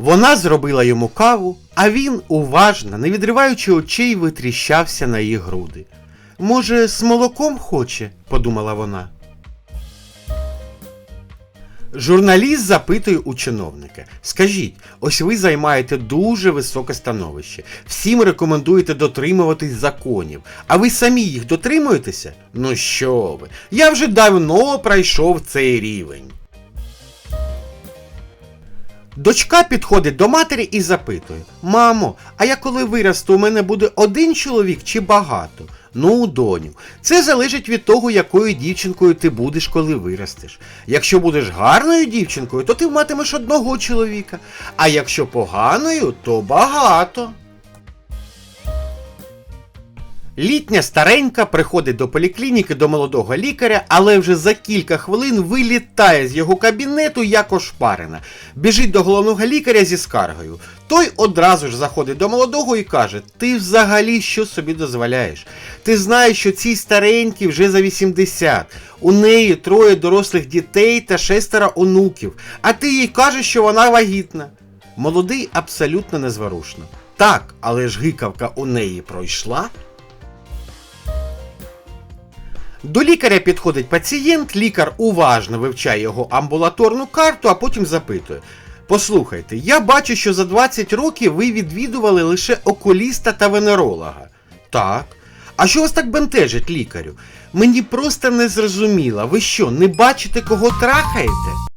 Вона зробила йому каву, а він уважно, не відриваючи очей, витріщався на її груди. Може, з молоком хоче, подумала вона. Журналіст запитує у чиновника: Скажіть, ось ви займаєте дуже високе становище. Всім рекомендуєте дотримуватись законів, а ви самі їх дотримуєтеся? Ну що ви? Я вже давно пройшов цей рівень. Дочка підходить до матері і запитує: Мамо, а я коли виросту, у мене буде один чоловік чи багато? Ну, доню, це залежить від того, якою дівчинкою ти будеш, коли виростеш. Якщо будеш гарною дівчинкою, то ти матимеш одного чоловіка, а якщо поганою, то багато. Літня старенька приходить до поліклініки до молодого лікаря, але вже за кілька хвилин вилітає з його кабінету як ошпарена. Біжить до головного лікаря зі скаргою. Той одразу ж заходить до молодого і каже: Ти взагалі що собі дозволяєш? Ти знаєш, що цій старенькій вже за 80. У неї троє дорослих дітей та шестеро онуків, а ти їй кажеш, що вона вагітна. Молодий абсолютно незворушно. Так, але ж гикавка у неї пройшла. До лікаря підходить пацієнт, лікар уважно вивчає його амбулаторну карту, а потім запитує: Послухайте, я бачу, що за 20 років ви відвідували лише окуліста та венеролога. Так. А що вас так бентежить, лікарю? Мені просто не зрозуміло, ви що, не бачите, кого трахаєте?